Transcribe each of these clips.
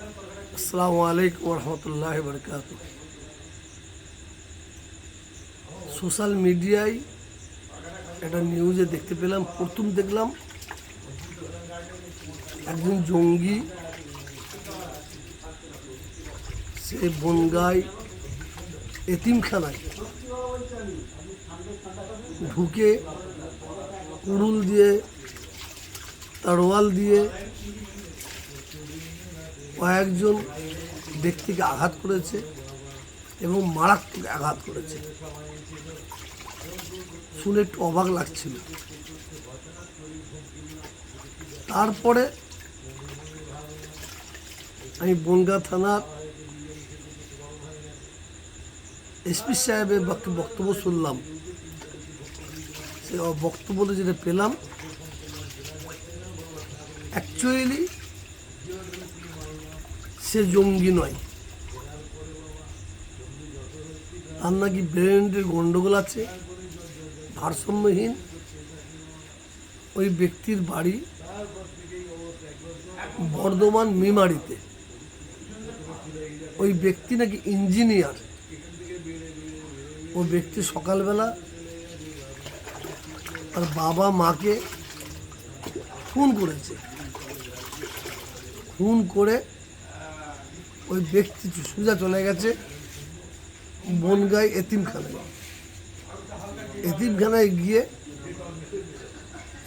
আসসালামু আলাইকুম রহমতুল্লাহ বরকাত সোশ্যাল মিডিয়ায় একটা নিউজে দেখতে পেলাম, প্রথম দেখলাম একজন জঙ্গি, সে বনগায় এতিমখানায় ঢুকে কুড়ুল দিয়ে, তরোয়াল দিয়ে কয়েকজন ব্যক্তিকে আঘাত করেছে এবং মারাত্মক আঘাত করেছে। শুনে একটু অবাক লাগছিল। তারপরে আমি বনগা থানার এসপি সাহেবের বক্ত- বক্তব্য শুনলাম। সে বক্তব্য যেটা পেলাম অ্যাকচুয়ালি সে জঙ্গি নয়। তার নাকি ব্রেনের গন্ডগোল আছে, ভারসাম্যহীন। ওই ব্যক্তির বাড়ি বর্ধমান মিমারিতে। ওই ব্যক্তি নাকি ইঞ্জিনিয়ার। ও ব্যক্তি সকালবেলা তার বাবা মাকে খুন করেছে। খুন করে ওই ব্যক্তি সোজা চলে গেছে, বনগাই এতিমখানায়। এতিমখানায় গিয়ে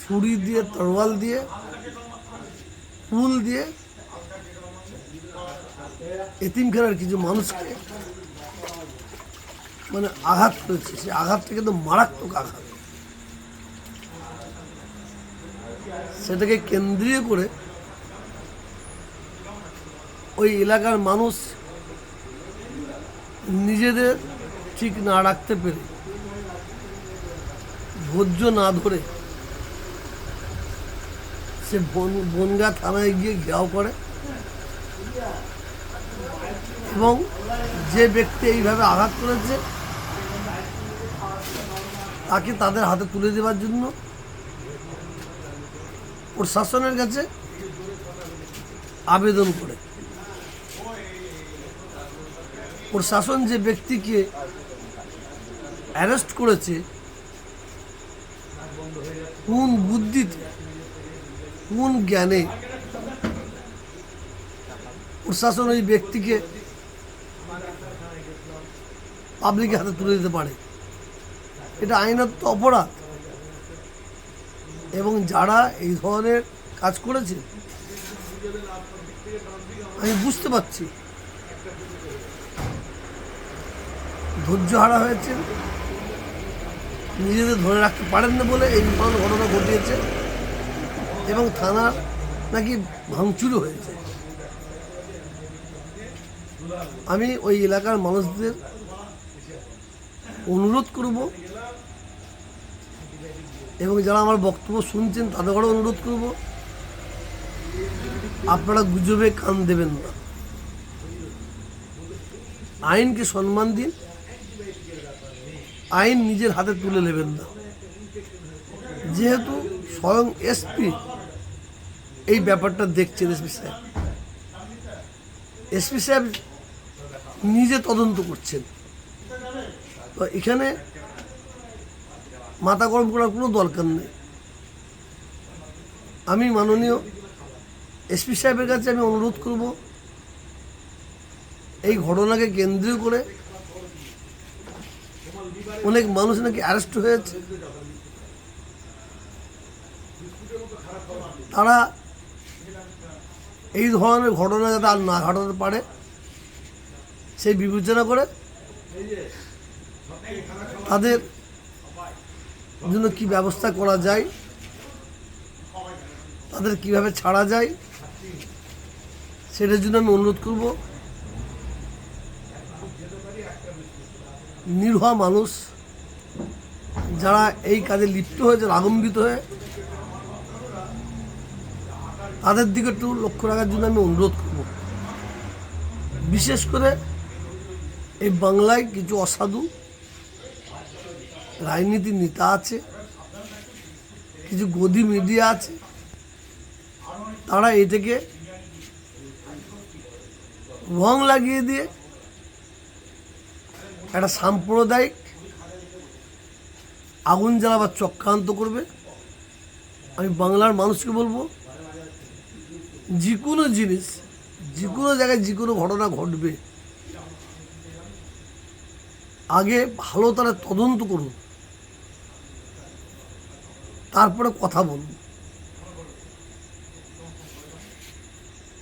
ছুরি দিয়ে, তরোয়াল দিয়ে, ফুল দিয়ে এতিমখানার কিছু মানুষকে মানে আঘাত করেছে। সে আঘাতটা কিন্তু মারাত্মক আঘাত। সেটাকে কেন্দ্রীয় করে ওই এলাকার মানুষ নিজেদের ঠিক না রাখতে পেরে ধৈর্য না ধরে সে বন বনগা থানায় গিয়ে ঘেরাও করে এবং যে ব্যক্তি এইভাবে আঘাত করেছে তাকে তাদের হাতে তুলে দেওয়ার জন্য প্রশাসনের কাছে আবেদন করে। প্রশাসন যে ব্যক্তিকে অ্যারেস্ট করেছে, কোন বুদ্ধিতে, কোন জ্ঞানে প্রশাসন ওই ব্যক্তিকে পাবলিকের হাতে তুলে দিতে পারে? এটা আইনত অপরাধ। এবং যারা এই ধরনের কাজ করেছে, আমি বুঝতে পারছি ধৈর্য হারা হয়েছে নিজেদের ধরে রাখতে পারেন না বলে এই ধরনের ঘটনা ঘটিয়েছে এবং থানার নাকি ভাঙচুরও হয়েছে। আমি ওই এলাকার মানুষদের অনুরোধ করব এবং যারা আমার বক্তব্য শুনছেন তাদেরও অনুরোধ করব, আপনারা গুজবে কান দেবেন না। আইনকে সম্মান দিন। আইন নিজের হাতে তুলে নেবেন না। যেহেতু স্বয়ং এসপি এই ব্যাপারটা দেখছেন এসপি সাহেব। এসপি সাহেব নিজে তদন্ত করছেন। তো এখানে মাথা গরম করার কোনো দরকার নেই। আমি মাননীয় এসপি সাহেবের কাছে আমি অনুরোধ করব, এই ঘটনাকে কেন্দ্রীয় করে অনেক মানুষ নাকি অ্যারেস্ট হয়েছে। তারা এই ধরনের ঘটনা যাতে আর না ঘটাতে পারে, সেই বিবেচনা করে তাদের জন্য কি ব্যবস্থা করা যায়, তাদের কীভাবে ছাড়া যায়, সেটার জন্য আমি অনুরোধ করব। নির্ভা মানুষ যারা এই কাজে লিপ্ত হয়েছে আগম্বিত হয়ে, তাদের দিকে একটু লক্ষ্য রাখার জন্য আমি অনুরোধ করব। বিশেষ করে এই বাংলায় কিছু অসাধু রাজনীতি নেতা আছে, কিছু গদি মিডিয়া আছে, তারা এটাকে রং লাগিয়ে দিয়ে একটা সাম্প্রদায়িক আগুন জ্বালাবার চক্রান্ত করবে। আমি বাংলার মানুষকে বলব, যে কোনো জিনিস, যে কোনো জায়গায় যে কোনো ঘটনা ঘটবে। আগে ভালো তারা তদন্ত করুন। তারপরে কথা বলুন।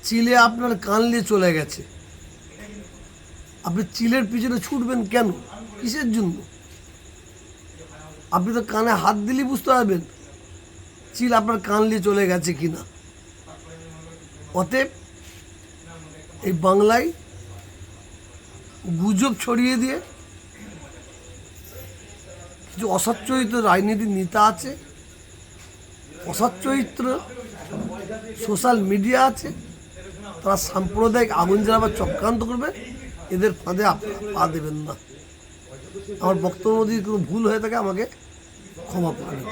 চিলে আপনার কান নিয়ে চলে গেছে। আপনি চিলের পিছনে ছুটবেন কেন? কিসের জন্য? আপনি তো কানে হাত দিলেই বুঝতে পারবেন চিল আপনার কান নিয়ে চলে গেছে কি না অতএব এই বাংলায় গুজব ছড়িয়ে দিয়ে কিছু অসচ্চরিত্র রাজনীতির নেতা আছে অসচ্চরিত্র সোশ্যাল মিডিয়া আছে, তারা সাম্প্রদায়িক আগুন জ্বালাবার চক্রান্ত করবে। এদের ফাঁদে পা দেবেন না। আমার বক্তব্য যদি কোনো ভুল হয়ে থাকে, আমাকে ক্ষমা করবেন।